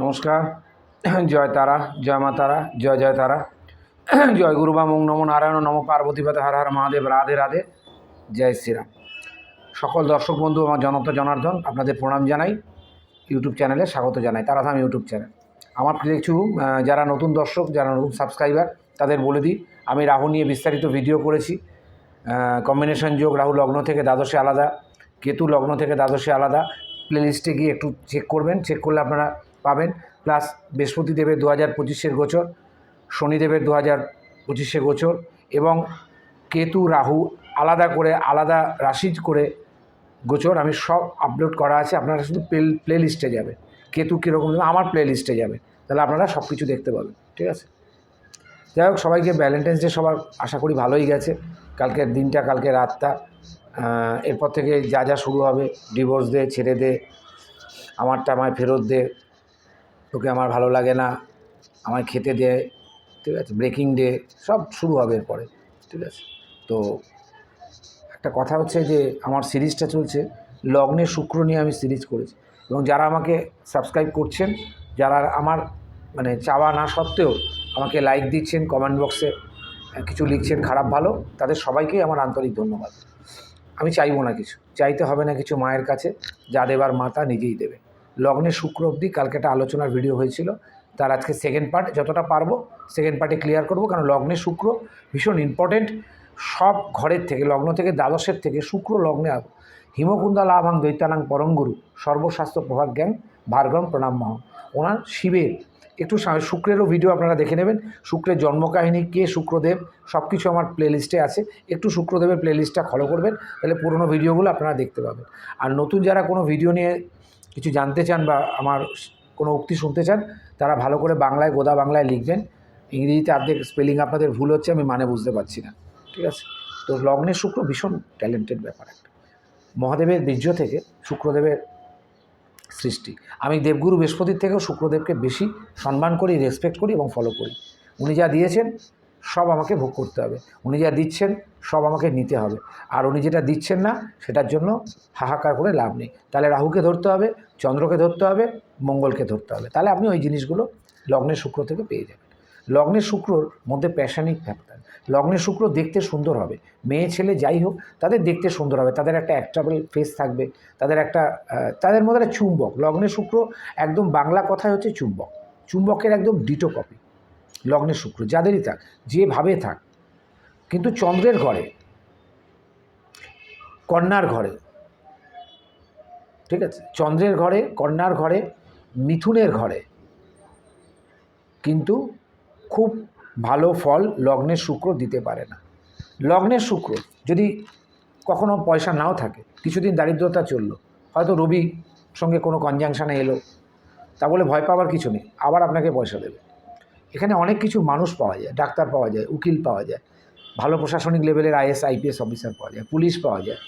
নমস্কার। জয় তারা, জয় মা তারা, জয় জয় তারা। জয় গুরু বা মং নম নারায়ণ, নম পার্বতী পাতে হর হর মহাদেব, রাধে রাধে। জয় শ্রীরাম। সকল দর্শক বন্ধু, আমার জনতা জনার্দন, আপনাদের প্রণাম জানাই। ইউটিউব চ্যানেলে স্বাগত জানাই, তারাধাম ইউটিউব চ্যানেল। আমার কিছু যারা নতুন দর্শক, যারা নতুন সাবস্ক্রাইবার, তাদের বলে দিই, আমি রাহু নিয়ে বিস্তারিত ভিডিও করেছি। কম্বিনেশন যোগ, রাহু লগ্ন থেকে দ্বাদশে আলাদা, কেতু লগ্ন থেকে দ্বাদশে আলাদা। প্লেলিস্টে গিয়ে একটু চেক করবেন। চেক করলে আপনারা পাবেন। প্লাস বৃহস্পতি দেবের দু হাজার পঁচিশের গোচর, শনিদেবের দু হাজার পঁচিশে গোচর এবং কেতু, রাহু আলাদা করে, আলাদা রাশি করে গোচর আমি সব আপলোড করা আছে। আপনারা শুধু প্লে প্লে লিস্টে যাবে কেতু কীরকম আমার প্লে লিস্টে যাবে। তাহলে আপনারা সব কিছু দেখতে পাবেন। ঠিক আছে? যাই হোক, সবাইকে ভ্যালেন্টাইন্স ডে সবার আশা করি ভালোই গেছে। কালকের দিনটা, কালকে রাতটা। এরপর থেকে যা যা শুরু হবে ডিভোর্স দে ছেড়ে দে আমারটা আমায় ফেরত দে তোকে আমার ভালো লাগে না, আমায় খেতে দে, ঠিক আছে ব্রেকিং ডে সব শুরু হবে এরপরে, ঠিক আছে। তো একটা কথা হচ্ছে যে, আমার সিরিজটা চলছে, লগ্নে শুক্র নিয়ে আমি সিরিজ করেছি এবং যারা আমাকে সাবস্ক্রাইব করছেন, যারা আমার মানে চাওয়া না সত্ত্বেও আমাকে লাইক দিচ্ছেন কমেন্ট বক্সে কিছু লিখছেন খারাপ ভালো, তাদের সবাইকেই আমার আন্তরিক ধন্যবাদ। আমি চাইব না কিছু, চাইতে হবে না কিছু মায়ের কাছে যা দেবার মাতা নিজেই দেবে। লগ্নে শুক্র অবধি, কালকে একটা আলোচনার ভিডিও হয়েছিল। তার আজকে সেকেন্ড পার্ট যতটা পারব সেকেন্ড পার্টে ক্লিয়ার করব, কারণ লগ্নে শুক্র ভীষণ ইম্পর্টেন্ট সব ঘরের থেকে, লগ্ন থেকে, দ্বাদশের থেকে শুক্র লগ্নে হিমকুন্দা লাভাং দৈত্যানাং পরমগুরু সর্বশাস্ত্র প্রভাগ জ্ঞান ভার্গম প্রণাম মহ। ওনার শিবের, একটু শুক্রেরও ভিডিও আপনারা দেখে নেবেন। শুক্রের জন্মকাহিনী, কে শুক্রদেব সব কিছু আমার প্লেলিস্টে আছে। একটু শুক্রদেবের প্লেলিস্টটা ফলো করবেন, তাহলে পুরনো ভিডিওগুলো আপনারা দেখতে পাবেন। আর নতুন যারা কোনো ভিডিও নিয়ে কিছু জানতে চান বা আমার কোনো উক্তি শুনতে চান, তারা ভালো করে বাংলায়, গোদা বাংলায় লিখবেন। ইংরেজিতে অর্ধেক স্পেলিং আপনাদের ভুল হচ্ছে, আমি মানে বুঝতে পারছি না। ঠিক আছে? তো লগ্নের শুক্র ভীষণ ট্যালেন্টেড ব্যাপার একটা। মহাদেবের বীর্য থেকে শুক্রদেবের সৃষ্টি। আমি দেবগুরু বৃহস্পতির থেকেও শুক্রদেবকে বেশি সম্মান করি রেসপেক্ট করি এবং ফলো করি। উনি যা দিয়েছেন সব আমাকে ভোগ করতে হবে। উনি যা দিচ্ছেন, সব আমাকে নিতে হবে। আর উনি যেটা দিচ্ছেন না, সেটার জন্য হাহাকার করে লাভ নেই। তাহলে রাহুকে ধরতে হবে, চন্দ্রকে ধরতে হবে, মঙ্গলকে ধরতে হবে। তাহলে আপনি ওই জিনিসগুলো লগ্নের শুক্র থেকে পেয়ে যাবেন। লগ্নের শুক্রর মধ্যে প্যাশানিক ফ্যাক্টর। লগ্নের শুক্র দেখতে সুন্দর হবে। মেয়ে, ছেলে যাই হোক, তাদের দেখতে সুন্দর হবে। তাদের একটা অ্যাক্টাবল ফেস থাকবে। তাদের একটা তাদের মধ্যে একটা চুম্বক। লগ্নের শুক্র একদম বাংলা কথায় হচ্ছে চুম্বক। চুম্বকের একদম ডিটো কপি লগ্নের শুক্র, যাদেরই থাক, যেভাবে থাক। কিন্তু চন্দ্রের ঘরে, কন্যার ঘরে, ঠিক আছে? চন্দ্রের ঘরে, কন্যার ঘরে, মিথুনের ঘরে কিন্তু খুব ভালো ফল লগ্নের শুক্র দিতে পারে না। লগ্নের শুক্র যদি কখনো পয়সা নাও থাকে, কিছুদিন দারিদ্রতা চলল, হয়তো রবি সঙ্গে কোনো কনজাংশানে এলো, তা বলে ভয় পাওয়ার কিছু নেই, আবার আপনাকে পয়সা দেবে। এখানে অনেক কিছু মানুষ পাওয়া যায় ডাক্তার পাওয়া যায় উকিল পাওয়া যায় ভালো প্রশাসনিক লেভেলের আইএস আইপিএস অফিসার পাওয়া যায় পুলিশ পাওয়া যায়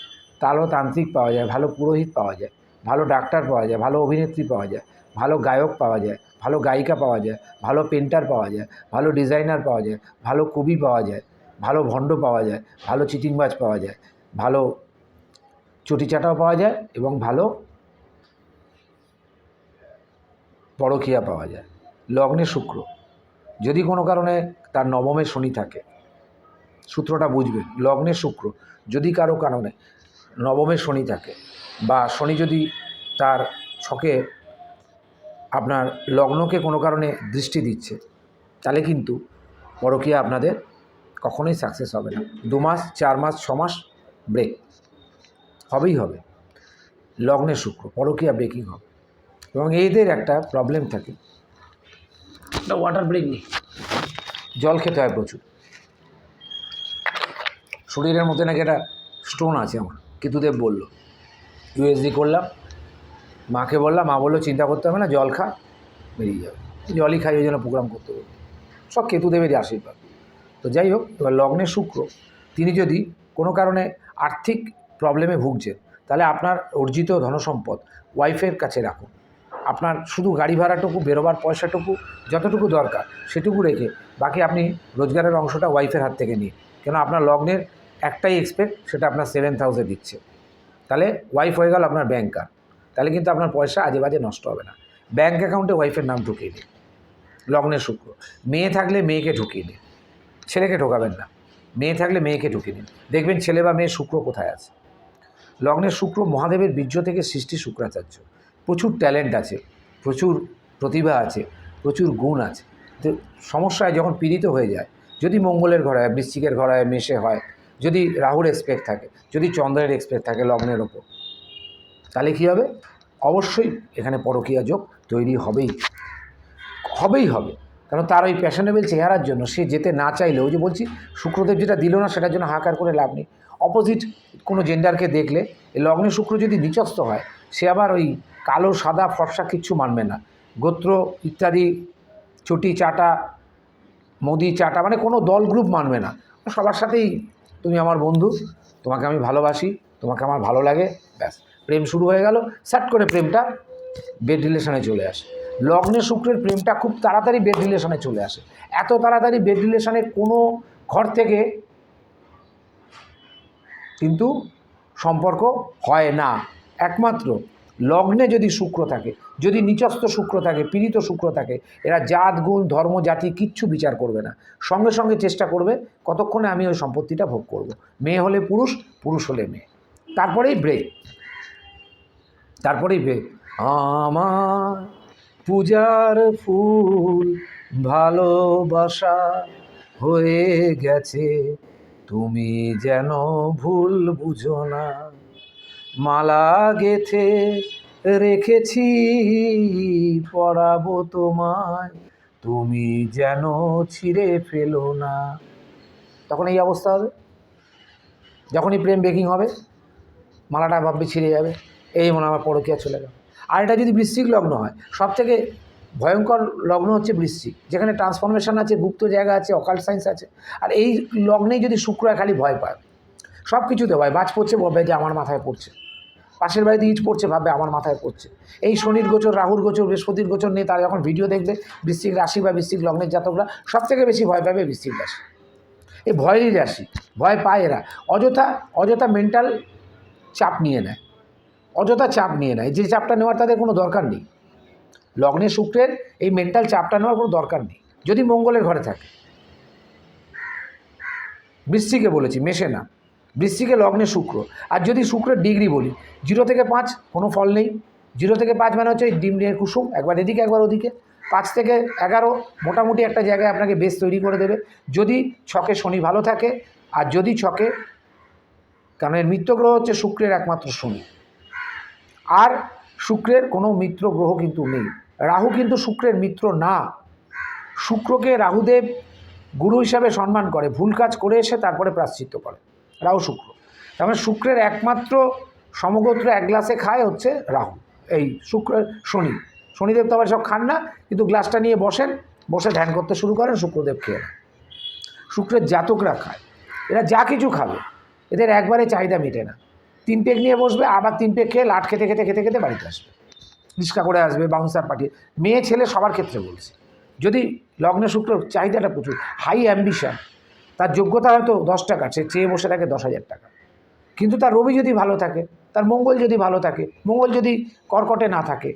ভালো তান্ত্রিক পাওয়া যায় ভালো পুরোহিত পাওয়া যায় ভালো ডাক্তার পাওয়া যায় ভালো অভিনেত্রী পাওয়া যায় ভালো গায়ক পাওয়া যায় ভালো গায়িকা পাওয়া যায় ভালো পেন্টার পাওয়া যায় ভালো ডিজাইনার পাওয়া যায় ভালো কবি পাওয়া যায় ভালো ভণ্ড পাওয়া যায় ভালো চিটিংবাজ পাওয়া যায় ভালো চটিচাটাও পাওয়া যায় এবং ভালো পরকীয়া পাওয়া যায় লগ্নে শুক্র যদি কোনো কারণে তার নবমে শনি থাকে, সূত্রটা বুঝবেন লগ্নে শুক্র, যদি কারও কারণে নবমে শনি থাকে বা শনি যদি তার ছকে আপনার লগ্নকে কোনো কারণে দৃষ্টি দিচ্ছে, তাহলে কিন্তু পরকীয়া আপনাদের কখনোই সাকসেস হবে না। দু মাস, চার মাস, ছ মাস ব্রেক হবেই হবে। লগ্নে শুক্র, পরকীয়া ব্রেকিং হবে। এবং এদের একটা প্রবলেম থাকে একটা ওয়াটার ব্রেক নেই। জল খেতে হয় প্রচুর। শরীরের মধ্যে নাকি একটা স্টোন আছে আমার, কেতুদেব বলল। ইউএসডি করলাম, মাকে বললাম, মা বলল, চিন্তা করতে হবে না, জল খা, বেরিয়ে যাবে। জলই খাই, ওই জন্য প্রোগ্রাম করতে হবে। সব কেতুদেবেরই আশীর্বাদ। তো যাই হোক, এবার লগ্নে শুক্র, তিনি যদি কোনো কারণে আর্থিক প্রবলেমে ভুগছেন, তাহলে আপনার অর্জিত ধনসম্পদ ওয়াইফের কাছে রাখুন। আপনার শুধু গাড়ি ভাড়াটুকু, বেরোবার পয়সাটুকু, যতটুকু দরকার, সেটুকু রেখে বাকি আপনি রোজগারের অংশটা ওয়াইফের হাত থেকে নিন। কেন আপনার লগ্নের একটাই এক্সপেক্ট সেটা আপনার সেভেন থাউজেন্ড দিচ্ছে। তাহলে ওয়াইফ হয়ে গেল আপনার ব্যাংকার তাহলে কিন্তু আপনার পয়সা আজে বাজে নষ্ট হবে না। ব্যাঙ্ক অ্যাকাউন্টে ওয়াইফের নাম ঢুকিয়ে দিন। লগ্নের শুক্র। মেয়ে থাকলে মেয়েকে ঢুকিয়ে দিন। ছেলেকে ঢোকাবেন না। মেয়ে থাকলে মেয়েকে ঢুকিয়ে দিন। দেখবেন ছেলে বা মেয়ে শুক্র কোথায় আছে? লগ্নের শুক্র মহাদেবের বীর্য থেকে সৃষ্টি শুক্রাচার্য। প্রচুর ট্যালেন্ট আছে, প্রচুর প্রতিভা আছে, প্রচুর গুণ আছে। তো সমস্যায় যখন পীড়িত হয়ে যায়, যদি মঙ্গলের ঘরে হয়, বৃশ্চিকের ঘরে হয়, মেষে হয়, যদি রাহুর এক্সপেক্ট থাকে, যদি চন্দ্রের এক্সপেক্ট থাকে লগ্নের ওপর, তাহলে কী হবে? অবশ্যই এখানে পরকীয়া যোগ তৈরি হবেই। হবেই হবে। কারণ তার ওই প্যাশনেবল চেহারার জন্য সে যেতে না চাইলেও যে বলছি, শুক্রদেব যেটা দিল না, সেটার জন্য হাহাকার করে লাভ নেই। অপোজিট কোনো জেন্ডারকে দেখলে, লগ্নে শুক্র যদি নিচস্থ হয়, সে আবার ওই কালো, সাদা, ফর্সা কিচ্ছু মানবে না। গোত্র, ইত্যাদি, চটি, চাটা, মোদি, চাটা মানে কোনো দল গ্রুপ মানবে না। সবার সাথেই তুমি আমার বন্ধু, তোমাকে আমি ভালোবাসি, তোমাকে আমার ভালো লাগে, ব্যাস। প্রেম শুরু হয়ে গেল, স্যাট করে প্রেমটা বেড রিলেশনে চলে আসে। লগ্নে শুক্রের প্রেমটা খুব তাড়াতাড়ি বেড রিলেশনে চলে আসে। এত তাড়াতাড়ি বেড রিলেশনে কোনো ঘর থেকে কিন্তু সম্পর্ক হয় না। একমাত্র লগ্নে যদি শুক্র থাকে, যদি নিচস্থ শুক্র থাকে, পীড়িত শুক্র থাকে, এরা জাত, গুণ, ধর্ম, জাতি কিচ্ছু বিচার করবে না। সঙ্গে সঙ্গে চেষ্টা করবে, কতক্ষণে আমি ওই সম্পত্তিটা ভোগ করব। মেয়ে হলে পুরুষ পুরুষ হলে মেয়ে। তারপরেই ব্রেক। তারপরেই ব্রেক। আমার পূজার ফুল ভালোবাসা হয়ে গেছে, তুমি যেন ভুল বুঝো না। মালা গেথে রেখেছি পড়াবো তোমায়। তুমি যেন ছিঁড়ে ফেলো না। তখন এই অবস্থা হবে। যখনই প্রেম বেকিং হবে, মালাটা ভাববে ছিঁড়ে যাবে। এই মনে আমার পরকিয়া চলে গেল। আর এটা যদি বৃশ্চিক লগ্ন হয় সব থেকে ভয়ঙ্কর লগ্ন হচ্ছে বৃশ্চিক। যেখানে ট্রান্সফরমেশন আছে, গুপ্ত জায়গা আছে অকাল্ট সায়েন্স আছে। আর এই লগ্নেই যদি শুক্র খালি ভয় পায় সব কিছুতে ভয়, বাজ পড়ছে ভাববে যে আমার মাথায় পড়ছে। পাশের বাড়িতে ইট পড়ছে, ভাববে আমার মাথায় পড়ছে। এই শনির গোচর রাহুর গোচর, বৃহস্পতির গোচর নিয়ে তারা যখন ভিডিও দেখবে, বৃশ্চিক রাশি বা বৃশ্চিক লগ্নের জাতকরা। সব থেকে বেশি ভয় পাবে বৃশ্চিক রাশি। এই ভয়েরই রাশি, ভয় পায় এরা। অযথা অযথা মেন্টাল চাপ নিয়ে নেয়। অযথা চাপ নিয়ে নেয়। যে চাপটা নেওয়ার তাদের কোনো দরকার নেই। লগ্নে শুক্রের এই মেন্টাল চাপটা নেওয়ার কোনো দরকার নেই। যদি মঙ্গলের ঘরে থাকে। বৃশ্চিকে বলেছি, মেশে না। বৃশ্চিকে লগ্নে শুক্র। আর যদি শুক্রের ডিগ্রি বলি, জিরো থেকে পাঁচ কোনো ফল নেই। জিরো থেকে পাঁচ মানে হচ্ছে ডিম ডিমের কুসুম, একবার এদিকে, একবার ওদিকে। পাঁচ থেকে এগারো মোটামুটি একটা জায়গায় আপনাকে বেশ তৈরি করে দেবে। যদি ছকে শনি ভালো থাকে, আর যদি ছকে, কারণ এর মিত্র গ্রহ হচ্ছে শুক্রের একমাত্র শনি। আর শুক্রের কোনো মিত্র গ্রহ কিন্তু নেই। রাহু কিন্তু শুক্রের মিত্র না। শুক্রকে রাহুদেব গুরু হিসাবে সম্মান করে, ভুল কাজ করে এসে তারপরে প্রাশ্চিত্য করে। রাহু শুক্র। তার মানে শুক্রের একমাত্র সমগোত্র এক গ্লাসে খায় হচ্ছে রাহু। এই শুক্রের শনি। শনিদেব তো আবার সব খান না, কিন্তু গ্লাসটা নিয়ে বসেন, বসে ধ্যান করতে শুরু করেন, শুক্রদেব খেয়ে শুক্রের জাতকরা খায়। এরা যা কিছু খাবে, এদের একবারে চাহিদা মেটে না। তিন পেক নিয়ে বসবে, আবার তিন পেক খেয়ে লাট খেতে খেতে খেতে খেতে বাড়িতে আসবে। রিক্সা করে আসবে বাউন্সার পাঠিয়ে। মেয়ে, ছেলে সবার ক্ষেত্রে বলছি। যদি লগ্নে শুক্র চাহিদাটা প্রচুর হাই অ্যাম্বিশন তার যোগ্যতা হয়তো দশ টাকা, সে চেয়ে বসে থাকে দশ হাজার টাকা। কিন্তু তার রবি যদি ভালো থাকে, তার মঙ্গল যদি ভালো থাকে, মঙ্গল যদি কর্কটে না থাকে,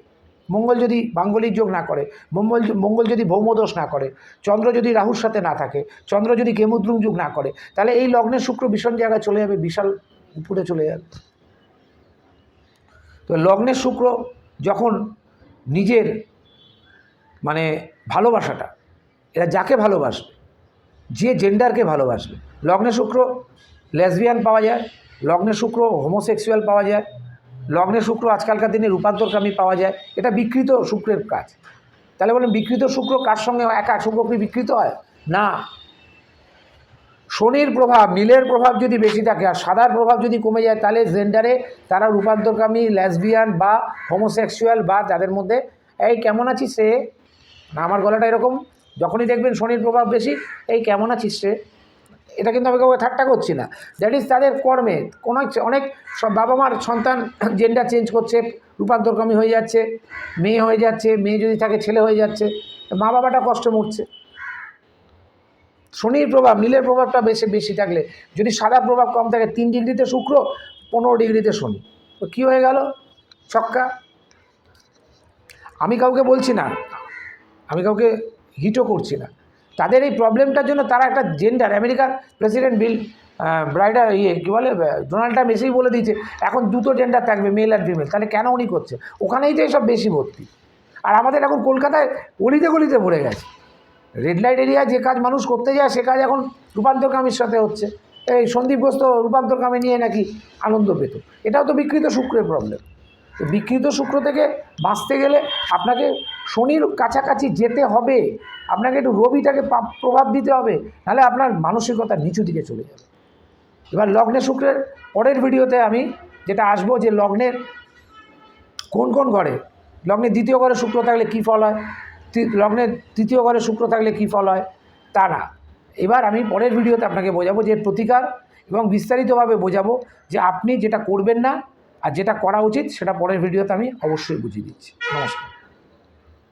মঙ্গল যদি বাঙ্গলিক যোগ না করে, মঙ্গল মঙ্গল যদি ভৌমদোষ না করে, চন্দ্র যদি রাহুর সাথে না থাকে, চন্দ্র যদি কেমুদ্রুম যুগ না করে, তাহলে এই লগ্নের শুক্র ভীষণ জায়গায় চলে যাবে, বিশাল উপরে চলে যাবে। তো লগ্নের শুক্র যখন নিজের মানে ভালোবাসাটা, এরা যাকে ভালোবাসবে যে জেন্ডারকে ভালোবাসবে। লগ্নে শুক্র লেসবিয়ান পাওয়া যায়, লগ্নে শুক্র হোমোসেক্সুয়াল পাওয়া যায়, লগ্নে শুক্র আজকালকার দিনে রূপান্তরকামী পাওয়া যায়, এটা বিকৃত শুক্রের কাজ। তাহলে বলেন, বিকৃত শুক্র কার সঙ্গে একা শুক্র কি বিকৃত হয়? না। শনির প্রভাব, নীলের প্রভাব যদি বেশি থাকে আর সাদার প্রভাব যদি কমে যায়, তাহলে জেন্ডারে তারা রূপান্তরকামী লেসবিয়ান বা হোমোসেক্সুয়াল বা যাদের মধ্যে, এই কেমন আছিস সে না, আমার গলাটা এরকম। যখনই দেখবেন শনির প্রভাব বেশি, এই কেমন আছিস রে? এটা কিন্তু আমি কাউকে ঠাট্টা করছি না। দ্যাট ইজ তাদের কর্মে কোনো অনেক সব বাবা মার সন্তান জেন্ডার চেঞ্জ করছে, রূপান্তরকামী হয়ে যাচ্ছে, মেয়ে হয়ে যাচ্ছে, মেয়ে যদি থাকে ছেলে হয়ে যাচ্ছে মা বাবাটা কষ্ট মরছে। শনির প্রভাব, নীলের প্রভাবটা বেশি বেশি থাকলে যদি সাদা প্রভাব কম থাকে, তিন ডিগ্রিতে শুক্র, পনেরো ডিগ্রিতে শনি। তো কী হয়ে গেল? ছক্কা। আমি কাউকে বলছি না। আমি কাউকে হিটও করছে না। তাদের এই প্রবলেমটার জন্য তারা একটা জেন্ডার আমেরিকার প্রেসিডেন্ট বিল ব্রাইডার ইয়ে কী বলে ডোনাল্ড ট্রাম্প এসেই বলে দিয়েছে, এখন দুটো জেন্ডার থাকবে মেল আর ফিমেল তাহলে কেন উনি করছে? ওখানেই তো এসব বেশি ভর্তি। আর আমাদের এখন কলকাতায় অলিতে গলিতে ভরে গেছে। রেড লাইট এরিয়া যে কাজ মানুষ করতে যায়, সে কাজ এখন রূপান্তরকামীর সাথে হচ্ছে। এই সন্দীপ ঘোষ তো রূপান্তরকামী নিয়ে নাকি আনন্দ পেত। এটাও তো বিকৃত শুক্রের প্রবলেম বিকৃত শুক্র থেকে বাঁচতে গেলে আপনাকে শনির কাছাকাছি যেতে হবে। আপনাকে একটু রবিটাকে প্রভাব দিতে হবে, নাহলে আপনার মানসিকতা নিচু দিকে চলে যাবে। এবার লগ্নে শুক্রের পরের ভিডিওতে আমি যেটা আসব যে লগ্নের কোন কোন ঘরে, লগ্নে দ্বিতীয় ঘরে শুক্র থাকলে কী ফল হয় লগ্নের তৃতীয় ঘরে শুক্র থাকলে কী ফল হয়, তা না। এবার আমি পরের ভিডিওতে আপনাকে বোঝাবো যে প্রতিকার এবং বিস্তারিতভাবে বোঝাবো যে আপনি যেটা করবেন না আর যেটা করা উচিত সেটা পরের ভিডিওতে আমি অবশ্যই বুঝিয়ে দিচ্ছি। নমস্কার।